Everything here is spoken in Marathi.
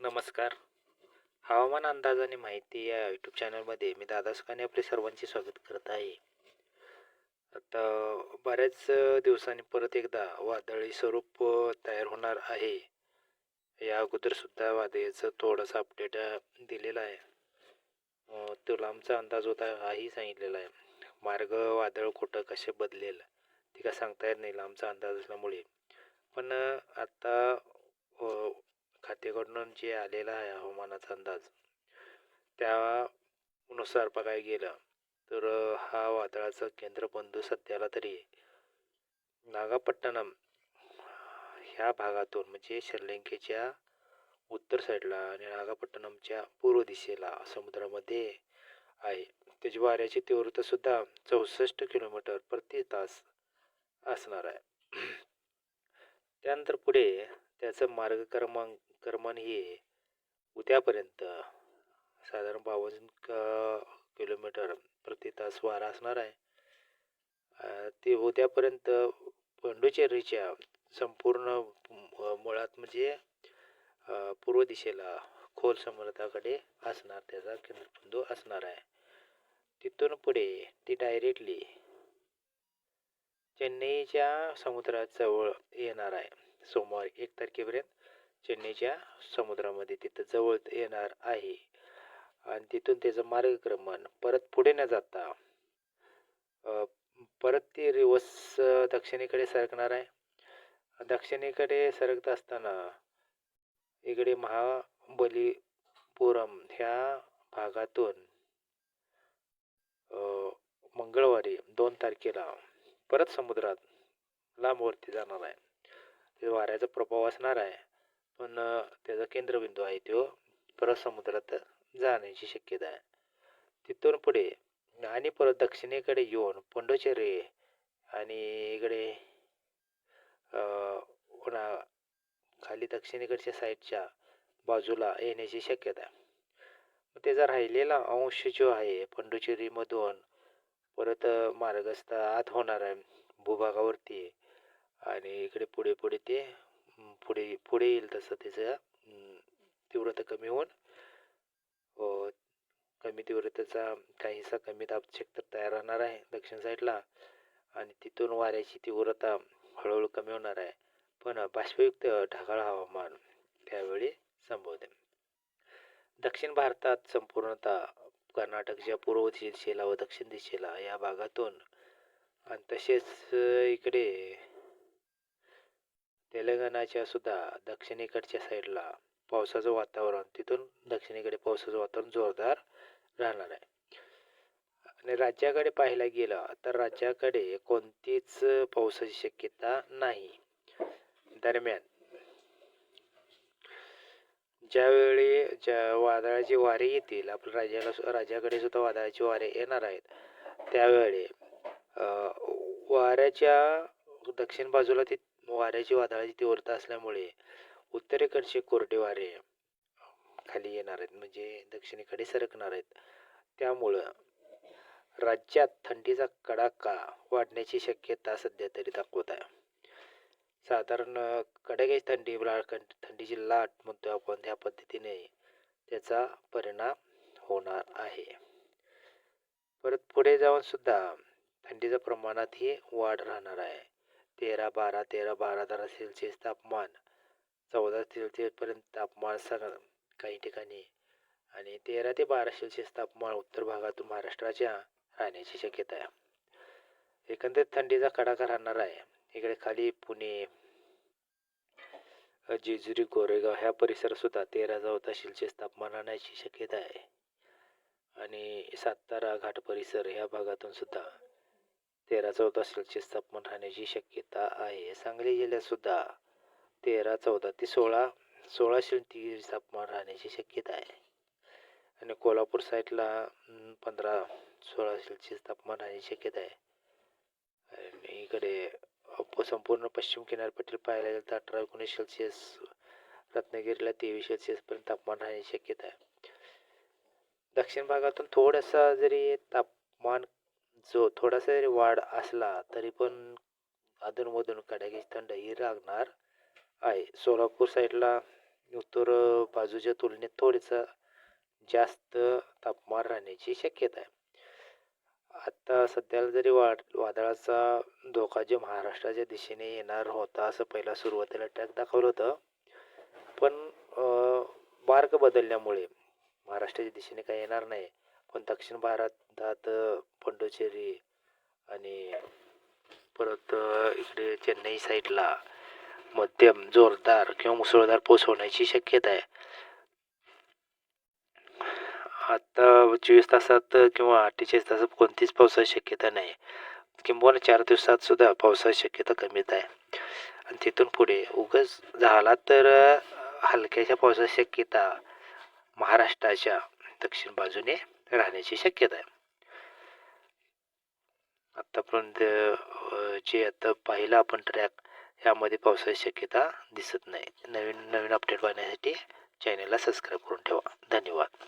नमस्कार. हवामान अंदाज आणि माहिती या यूट्यूब चॅनलमध्ये मी दादा सुखाने आपले सर्वांचे स्वागत करत आहे. आता बऱ्याच दिवसांनी परत एकदा वादळी स्वरूप तयार होणार आहे. या अगोदरसुद्धा वादळीचं थोडंसं अपडेट दिलेलं आहे. तो तुला आमचा अंदाज होता हाही सांगितलेला आहे. मार्ग वादळ कुठं कसे बदलेल ते काय सांगता येत नाही लांबचा अंदाज असल्यामुळे. पण आता खात्याकडून जे आलेला आहे हवामानाचा अंदाज त्यानुसार बघायला गेलं तर हा वादळाचा केंद्रबिंदू सध्याला तरी नागापट्टणम ह्या भागातून म्हणजे श्रीलंकेच्या उत्तर साईडला आणि नागापट्टणमच्या पूर्व दिशेला समुद्रामध्ये आहे. त्याची वाऱ्याची तीव्रतासुद्धा चौसष्ट किलोमीटर प्रति तास असणार आहे. त्यानंतर पुढे त्याचं मार्गक्रमांक हे उद्यापर्यंत साधारण बावन्न क किलोमीटर प्रति तास वारा असणार आहे. ते उद्यापर्यंत पांडुचेरीच्या संपूर्ण मुळात म्हणजे पूर्व दिशेला खोल समुद्राकडे असणार त्याचा केंद्रबिंदू असणार आहे. तिथून पुढे ती डायरेक्टली चेन्नईच्या समुद्राजवळ येणार आहे. सोमवार एक तारखेपर्यंत. चेन्नईच्या समुद्रामध्ये तिथं जवळ येणार आहे. आणि तिथून त्याचं मार्गक्रमण परत पुढे न जाता परत ते रिवर्स दक्षिणेकडे सरकणार आहे. दक्षिणेकडे सरकत असताना इकडे महाबलीपुरम ह्या भागातून मंगळवारी दोन तारखेला परत समुद्रात लांबवरती जाणार आहे. ते वाऱ्याचा प्रभाव असणार आहे. पण त्याचा केंद्रबिंदू आहे तो. परत समुद्रात जाण्याची शक्यता आहे. तिथून पुढे आणि परत दक्षिणेकडे येऊन पोंडोचेरी आणि इकडे पुन्हा खाली दक्षिणेकडच्या साईडच्या बाजूला येण्याची शक्यता आहे. मग त्याचा राहिलेला अंश जो आहे पोंडुचेरीमधून परत मार्गस्थ आत होणार आहे भूभागावरती आणि इकडे पुढे पुढे ते पुढे पुढे येईल तसं त्याचं तीव्रता कमी होऊन कमी तीव्रतेचा काहीसा कमी दाब क्षेत्र तयार राहणार आहे दक्षिण साईडला आणि तिथून वाऱ्याची तीव्रता हळूहळू कमी होणार आहे पण बाष्पयुक्त ढगाळ हवामान त्यावेळी संभवते दक्षिण भारतात संपूर्णतः कर्नाटकच्या पूर्व दिशेला व दक्षिण दिशेला या भागातून आणि तसेच इकडे तेलंगणाच्या सुद्धा दक्षिणेकडच्या साईडला पावसाचं वातावरण तिथून दक्षिणेकडे पावसाचं वातावरण जोरदार राहणार आहे. आणि राज्याकडे पाहायला गेलं तर राज्याकडे कोणतीच पावसाची शक्यता नाही. दरम्यान ज्यावेळी ज्या वादळाचे वारे येतील आपल्या राज्याला राज्याकडे सुद्धा वादळाचे वारे येणार आहेत त्यावेळी वाऱ्याच्या दक्षिण बाजूला ते वाऱ्याची वादळाची तीव्रता असल्यामुळे उत्तरेकडचे कोरडे वारे खाली येणार आहेत म्हणजे दक्षिणेकडे सरकणार आहेत. त्यामुळं राज्यात थंडीचा कडाका वाढण्याची शक्यता सध्या तरी दाखवत आहे. साधारण कडाक्याची थंडी थंडीची लाट म्हणतो आपण त्या पद्धतीने त्याचा परिणाम होणार आहे. परत पुढे जाऊन सुद्धा थंडीच्या प्रमाणातही वाढ राहणार आहे. तेरा बारा तेरा बारा दरा सेल्सिअस तापमान चौदा सेल्सिअसपर्यंत तापमान सग काही ठिकाणी. आणि तेरा ते बारा सेल्सिअस तापमान उत्तर भागातून महाराष्ट्राच्या राहण्याची शक्यता आहे. एकंदरीत थंडीचा कडाका राहणार आहे. इकडे खाली पुणे जेजुरी गोरेगाव ह्या परिसरसुद्धा तेरा चौदा सेल्सिअस तापमान राहण्याची शक्यता आहे. आणि सातारा घाट परिसर ह्या भागातून सुद्धा तेरा चौदा सेल्सिअस तापमान राहण्याची शक्यता आहे. सांगली जिल्ह्यातसुद्धा तेरा चौदा ते सोळा सोळा सेल्सिअस तापमान राहण्याची शक्यता आहे. आणि कोल्हापूर साईडला पंधरा सोळा सेल्सिअस तापमान राहण्याची शक्यता आहे. आणि इकडे संपूर्ण पश्चिम किनारपट्टीला पाहायला गेलं तर अठरा एकोणीस सेल्सिअस रत्नागिरीला तेवीस सेल्सिअसपर्यंत तापमान राहण्याची शक्यता आहे. दक्षिण भागातून थोडासा जरी तापमान जो थोडासा जरी वाढ असला तरी पण अधूनमधून कडाक्याची थंड ही लागणार आहे. सोलापूर साईडला उत्तर बाजूच्या तुलनेत थोडंसं जास्त तापमान राहण्याची शक्यता आहे. आत्ता सध्याला जरी वाद वादळाचा धोका जे महाराष्ट्राच्या दिशेने येणार होता असं पहिला सुरुवातीला ट्रॅक दाखवलं होतं पण मार्ग बदलल्यामुळे महाराष्ट्राच्या दिशेने काही येणार नाही. पण दक्षिण भारतात पोंडुचेरी आणि परत इकडे चेन्नई साईडला मध्यम जोरदार किंवा मुसळधार पाऊस होण्याची शक्यता आहे. आता चोवीस तासात किंवा अठ्ठेचाळीस तासात कोणतीच पावसाची शक्यता नाही. किंबहुना चार दिवसात सुद्धा पावसाची शक्यता कमीच आहे. आणि तिथून पुढे उगाच झाला तर हलक्याच्या पावसाची शक्यता महाराष्ट्राच्या दक्षिण बाजूने राहण्याची शक्यता आहे. आत्तापर्यंत जे आता पाहिलं आपण ट्रॅक यामध्ये पावसाची शक्यता दिसत नाही. नवीन नवीन अपडेट पाहण्यासाठी चॅनलला सबस्क्राईब करून ठेवा. धन्यवाद.